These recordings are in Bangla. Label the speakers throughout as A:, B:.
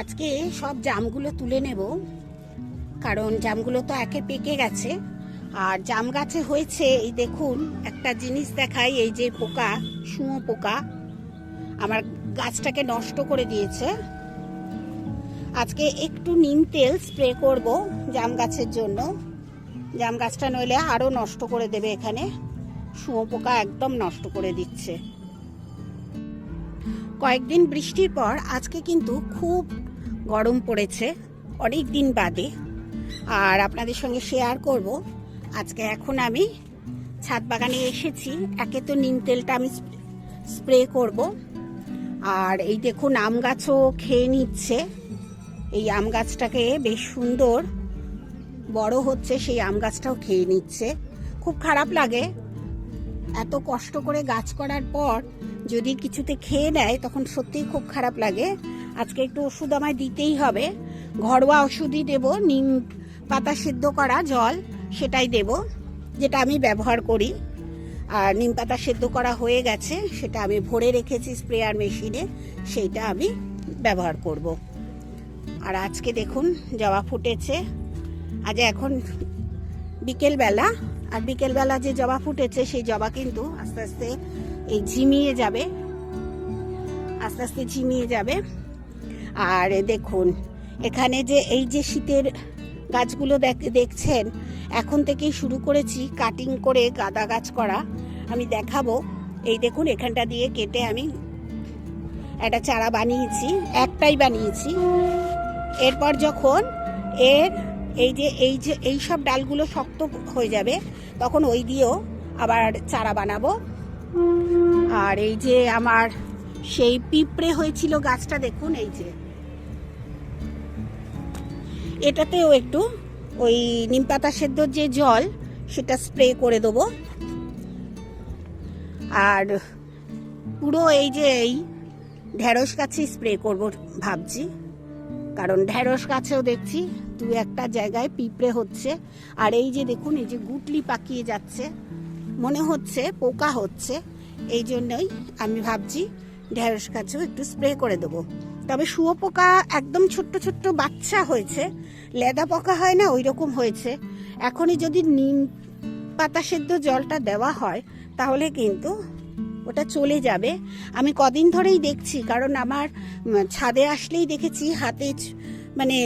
A: আজকে সব জামগুলো তুলে নেব, কারণ জামগুলো তো একে পেকে গেছে। আর জাম গাছে হয়েছে, এই দেখুন, একটা জিনিস দেখাই, এই যে পোকা, শুঁয়ো পোকা। আমার গাছটাকে নষ্ট করে দিয়েছে। আজকে একটু নিম তেল স্প্রে করব জাম গাছের জন্য। জাম গাছটা নইলে আরও নষ্ট করে দেবে এখানে। শুঁয়ো পোকা একদম নষ্ট করে দিচ্ছে। কয়েকদিন বৃষ্টির পর আজকে কিন্তু খুব গরম পড়েছে, অনেক দিন বাদে। আর আপনাদের সঙ্গে শেয়ার করব, আজকে এখন আমি ছাদ বাগানে এসেছি, একে তো নিম তেলটা আমি স্প্রে করব। আর এই দেখুন আম গাছও খেয়ে নিচ্ছে, এই আম গাছটাকে বেশ সুন্দর বড় হচ্ছে, সেই আম গাছটাও খেয়ে নিচ্ছে। খুব খারাপ লাগে এত কষ্ট করে গাছ করার পর যদি কিছুতে খেয়ে নেয়, তখন সত্যিই খুব খারাপ লাগে। আজকে একটু ওষুধ আমায় দিতেই হবে। ঘরোয়া ওষুধই দেব, নিম পাতা সিদ্ধ করা জল সেটাই দেব, যেটা আমি ব্যবহার করি। আর নিম পাতা সেদ্ধ করা হয়ে গেছে, সেটা আমি ভরে রেখেছি স্প্রেয়ার মেশিনে, সেইটা আমি ব্যবহার করব। আর আজকে দেখুন জবা ফুটেছে। আজ এখন বিকেলবেলা আর বিকেলবেলা যে জবা ফুটেছে, সেই জবা কিন্তু আস্তে আস্তে এই ঝিমিয়ে যাবে। আস্তে আস্তে ঝিমিয়ে যাবে। আর দেখুন, এখানে যে এই যে শীতের গাছগুলো দেখ- দেখছেন, এখন থেকেই শুরু করেছি কাটিং করে গাদা গাছ করা। আমি দেখাবো, এই দেখুন, এখানটা দিয়ে কেটে আমি একটা চারা বানিয়েছি, একটাই বানিয়েছি। এরপর যখন এর এই যে এই যে, এই সব ডালগুলো শক্ত হয়ে যাবে, তখন ওই দিয়েও আবার চারা বানাবো। আর এই যে আমার সেই পিঁপড়ে হয়েছিল গাছটা, দেখুন এই যে। এটাতেও একটু ওই নিমপাতা সেদ্ধর যে জল, সেটা স্প্রে করে দেবো। আর পুরো এই যে, এই ঢেঁড়স গাছে স্প্রে করব, ভাবছি। কারণ ঢেঁড়স গাছেও দেখছি দু একটা জায়গায় পিঁপড়ে হচ্ছে। আর এই যে দেখুন, এই যে গুটলি পাকিয়ে যাচ্ছে, মনে হচ্ছে পোকা হচ্ছে। এই জন্যই আমি ভাবছি ঢেঁড়স গাছেও একটু স্প্রে করে দেবো। তবে শুয়োপোকা একদম ছোট্ট ছোট্ট বাচ্চা হয়েছে, লেদা পোকা হয় না ওই রকম হয়েছে। এখনই যদি নিম পাতা সেদ্ধ জলটা দেওয়া হয়, তাহলে কিন্তু ওটা চলে যাবে। আমি কদিন ধরেই দেখছি, কারণ আমার ছাদে আসলেই দেখেছি হাতে মানে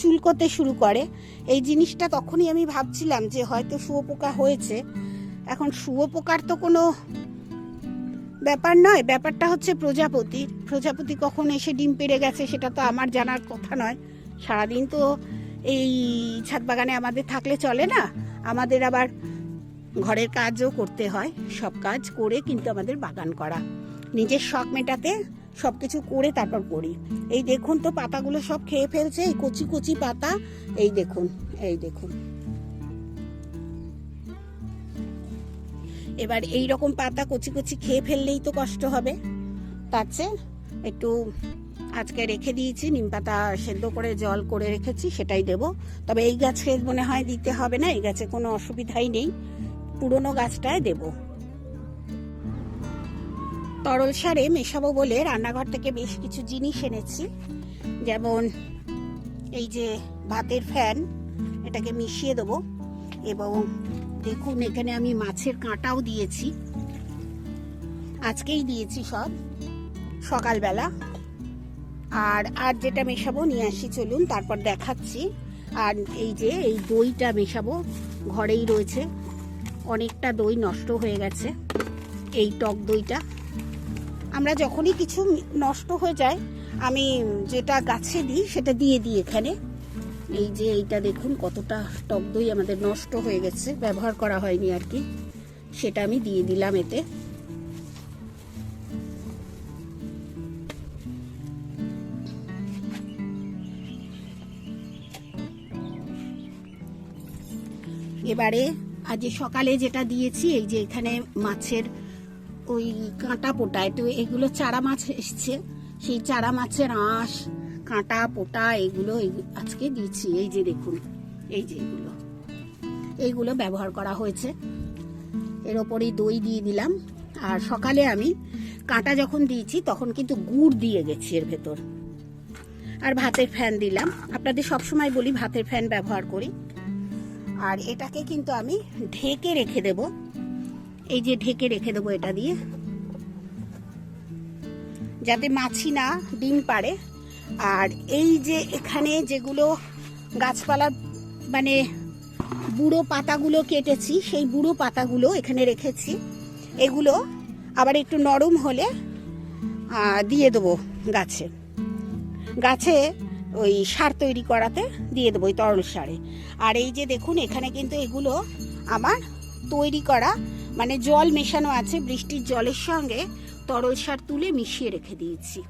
A: চুলকোতে শুরু করে। এই জিনিসটা তখনই আমি ভাবছিলাম যে হয়তো শুয়োপোকা হয়েছে। এখন শুয়োপোকার তো কোনো ব্যাপার নয়, ব্যাপারটা হচ্ছে প্রজাপতির প্রজাপতি কখন এসে ডিম পেড়ে গেছে সেটা তো আমার জানার কথা নয়। সারাদিন তো এই ছাদ বাগানে আমাদের থাকলে চলে না। আমাদের আবার ঘরের কাজও করতে হয়, সব কাজ করে কিন্তু আমাদের বাগান করা। নিজের শখ মেটাতে সব কিছু করে তারপর করি। এই দেখুন তো পাতাগুলো সব খেয়ে ফেলছে, এই কচি কচি পাতা, এই দেখুন এই দেখুন। এবার এই রকম পাতা কচি কচি খেয়ে ফেললেই তো কষ্ট হবে। তার একটু আজকে রেখে দিয়েছি, নিম পাতা সেদ্ধ করে, জল করে রেখেছি, সেটাই দেব। তবে এই গাছে মনে হয় দিতে হবে না, এই গাছে কোনো অসুবিধাই নেই। পুরনো গাছটায় দেব। তরল সারে মেশাবো বলে রান্নাঘর থেকে বেশ কিছু জিনিস এনেছি। যেমন এই যে ভাতের ফ্যান, এটাকে মিশিয়ে দেবো। এবং দেখুন, এখানে আমি মাছের কাঁটাও দিয়েছি। আজকেই দিয়েছি সব, সকালবেলা। আর আর যেটা মেশাবো নিয়ে আসি, চলুন, তারপর দেখাচ্ছি। আর এই যে, এই দইটা মেশাবো, ঘরেই রয়েছে। অনেকটা দই নষ্ট হয়ে গেছে, এই টক দইটা। আমরা যখনই কিছু নষ্ট হয়ে যায়, আমি যেটা গাছে দিই সেটা দিয়ে দিই এখানে। এই যে এইটা দেখুন, কতটা টক দই আমাদের নষ্ট হয়ে গেছে, ব্যবহার করা হয়নি আর কি। সেটা আমি দিয়ে দিলাম এতে। এবারে আজ সকালে যেটা দিয়েছি, এই যে এখানে মাছের ওই কাঁটা পোটায় তো এগুলো চারা মাছ এসছে। সেই চারা মাছের আঁশ, কাঁটা পোটা, এগুলো আজকে দিয়েছি। এই যে দেখুন, এই যে এগুলো। এইগুলো ব্যবহার করা হয়েছে। এর ওপরেই দই দিয়ে দিলাম। আর সকালে আমি কাঁটা যখন দিয়েছি, তখন কিন্তু গুড় দিয়ে গেছি এর ভেতর। আর ভাতের ফ্যান দিলাম। আপনাদের সবসময় বলি, ভাতের ফ্যান ব্যবহার করি। আর এটাকে কিন্তু আমি ঢেকে রেখে দেব। এই যে ঢেকে রেখে দেবো এটা দিয়ে। যাতে মাছি না ডিম পারে আর এই যে এখানে যেগুলো গাছপালা মানে বুড়ো পাতাগুলো কেটেছি, সেই বুড়ো পাতাগুলো এখানে রেখেছি। এগুলো আবার একটু নরম হলে দিয়ে দেবো গাছে। গাছে ওই সার তৈরি করাতে দিয়ে দেবো, ওই তরল সারে। আর এই যে দেখুন, এখানে কিন্তু এগুলো আমার তৈরি করা মানে জল মেশানো আছে, বৃষ্টির জলের সঙ্গে তরল সার তুলে মিশিয়ে রেখে দিয়েছি।